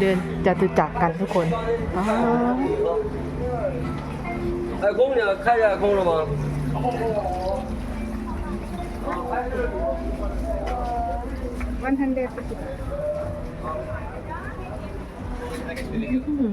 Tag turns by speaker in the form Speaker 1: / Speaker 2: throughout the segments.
Speaker 1: เดินจะตุจักกันทุกคนอ๋
Speaker 2: นี่ง
Speaker 3: วันทันเด
Speaker 1: ย์อืม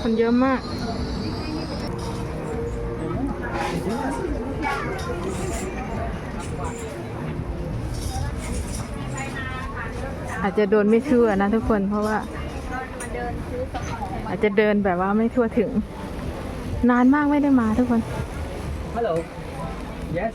Speaker 1: คน
Speaker 3: เยอะ
Speaker 1: มากอาจจะโดนไม่ทั่วนะทุกคนเพราะว่า อาจจะเดินแบบว่าไม่ทั่วถึง นานมากไม่ได้มาทุกคน
Speaker 2: Hello. Yes.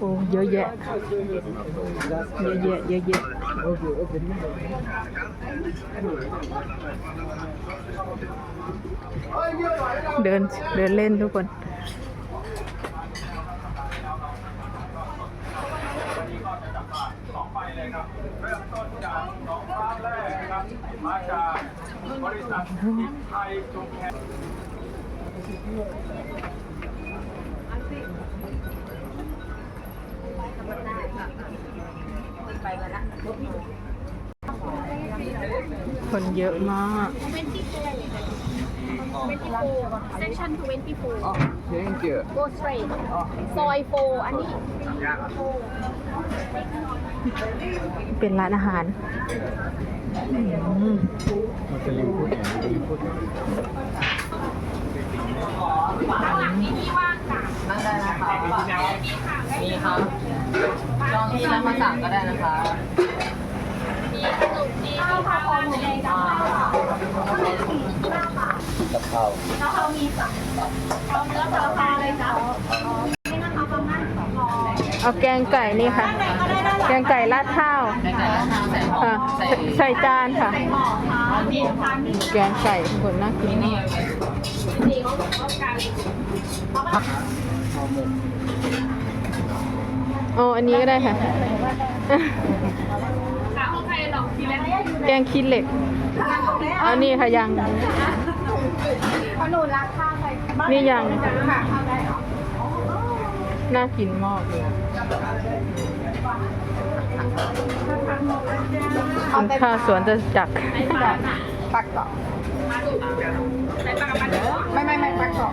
Speaker 1: โอ้เยอะแยะ เยอะแยะเยอะแยะเดินเดินเล่นทุกคน คนเยอะมาก
Speaker 4: section 24
Speaker 2: Thank you.
Speaker 4: go straight ซอยโฟอันนี้
Speaker 1: เป็นร้านอาหารอืม
Speaker 5: มีครับ ลองที่ร้านมาสั่งก็ได้นะคะ
Speaker 2: กับข้าว
Speaker 1: เอาแกงไก่นี่ค่ะ แกงไก่ราดข้าว
Speaker 5: ในไก่ราดข้าวใส่หม้อ
Speaker 1: ค่ะ
Speaker 5: ใส่
Speaker 1: ใส่จานค่ะ แกงไก่ทุกคนน่ากิ
Speaker 5: น
Speaker 1: มาก อ๋ออันนี้ก็ได้ค่ะ แกงขี้เหล็กเอานี่ค่ะยัง
Speaker 4: ขนุนราคาไป
Speaker 1: นี่ยัง น่ากินมากเลยคุณค่าสวนจะจักร
Speaker 3: ปักต่อไม่ไม่ไม่ปักต่อ